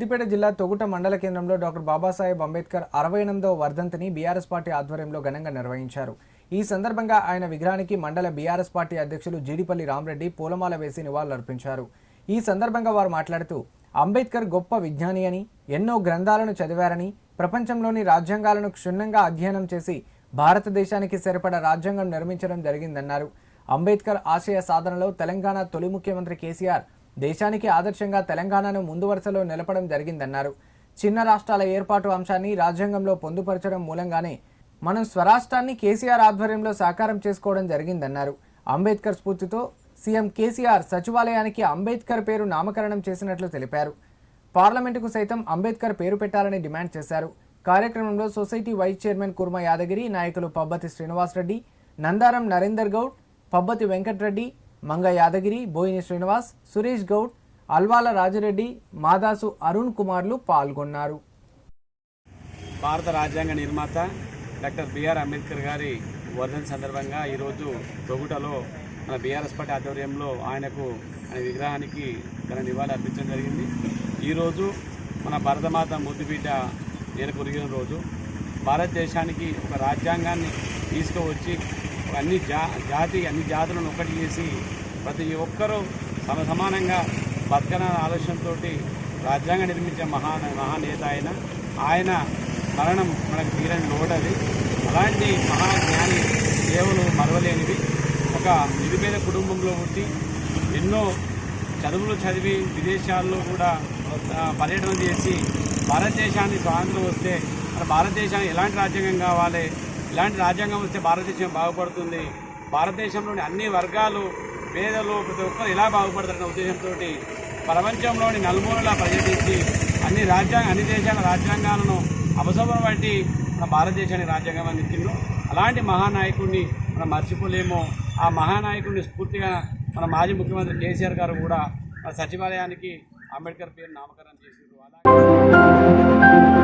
సిద్దిపేట జిల్లా తొగుట మండల కేంద్రంలో డాక్టర్ బాబాసాహెబ్ అంబేద్కర్ అరవై ఎనిమిదవ వర్ధంతిని బీఆర్ఎస్ పార్టీ ఆధ్వర్యంలో ఘనంగా నిర్వహించారు. ఈ సందర్భంగా ఆయన విగ్రహానికి మండల బీఆర్ఎస్ పార్టీ అధ్యక్షులు జీడిపల్లి రామరెడ్డి పూలమాల వేసి నివాళులర్పించారు. ఈ సందర్భంగా వారు మాట్లాడుతూ అంబేద్కర్ గొప్ప విజ్ఞాని అని ఎన్నో గ్రంథాలను చదివారని ప్రపంచంలోని రాజ్యాంగాలను క్షుణ్ణంగా అధ్యయనం చేసి భారతదేశానికి సరిపడ రాజ్యాంగం నిర్మించడం జరిగిందన్నారు. అంబేద్కర్ ఆశయ సాధనలో తెలంగాణ తొలి ముఖ్యమంత్రి కేసీఆర్ దేశానికి ఆదర్శంగా తెలంగాణను ముందు వరుసలో నిలపడం జరిగిందన్నారు. చిన్న రాష్ట్రాల ఏర్పాటు అంశాన్ని రాజ్యాంగంలో పొందుపరచడం మూలంగానే మనం స్వరాష్ట్రాన్ని కేసీఆర్ ఆధ్వర్యంలో సాకారం చేసుకోవడం జరిగిందన్నారు. అంబేద్కర్ స్ఫూర్తితో సీఎం కేసీఆర్ సచివాలయానికి అంబేద్కర్ పేరు నామకరణం చేసినట్లు తెలిపారు. పార్లమెంటుకు సైతం అంబేద్కర్ పేరు పెట్టాలని డిమాండ్ చేశారు. కార్యక్రమంలో society vice chairman Kurma Yadagiri నాయకులు పబ్బతి శ్రీనివాసరెడ్డి నందారం నరేందర్ గౌడ్ పబ్బతి వెంకట్రెడ్డి మంగ యాదగిరి బోయిని శ్రీనివాస్ సురేష్ గౌడ్ అల్వాల రాజరెడ్డి మాదాసు అరుణ్ కుమార్లు పాల్గొన్నారు. భారత రాజ్యాంగ నిర్మాత డాక్టర్ బిఆర్ అంబేద్కర్ గారి వర్ధన్ సందర్భంగా ఈరోజు తొగుటలో మన బీఆర్ఎస్ పార్టీ ఆధ్వర్యంలో ఆయనకు ఆయన విగ్రహానికి తన నివాళి అర్పించడం జరిగింది. ఈరోజు మన భరతమాత ముద్దుబిడ్డ నేను కురిగిన రోజు. భారతదేశానికి ఒక రాజ్యాంగాన్ని తీసుకువచ్చి అన్ని జా జాతి అన్ని జాతులను ఒకటి చేసి ప్రతి ఒక్కరూ సమ సమానంగా బతకన ఆలోచనతో రాజ్యాంగం నిర్మించే మహా మహానేత ఆయన ఆయన మరణం మనకు తీరని లోడది అలాంటి మహాజ్ఞాని సేవలు మరవలేనివి ఒక నిరుపేద కుటుంబంలో పుట్టి ఎన్నో చదువులు చదివి విదేశాల్లో కూడా పర్యటన చేసి భారతదేశాన్ని స్వాతంత్రం వస్తే మన భారతదేశానికి ఎలాంటి రాజ్యాంగం కావాలి? ఇలాంటి రాజ్యాంగం వస్తే భారతదేశం బాగుపడుతుంది. భారతదేశంలోని అన్ని వర్గాలు పేదలు ప్రతి ఒక్కరు ఎలా బాగుపడతారనే ఉద్దేశంతో ప్రపంచంలోని నలుమూలలా పర్యటించి అన్ని రాజ్యాంగ అన్ని దేశాల రాజ్యాంగాలను అవసరం బట్టి మన భారతదేశానికి రాజ్యాంగం అందించిండు అలాంటి మహానాయకుడిని మనం మర్చిపోలేమో. ఆ మహానాయకుడిని స్ఫూర్తిగా మన మాజీ ముఖ్యమంత్రి కేసీఆర్ గారు కూడా మన సచివాలయానికి అంబేద్కర్ పేరు నామకరణం చేసిండ్రు. అలాగే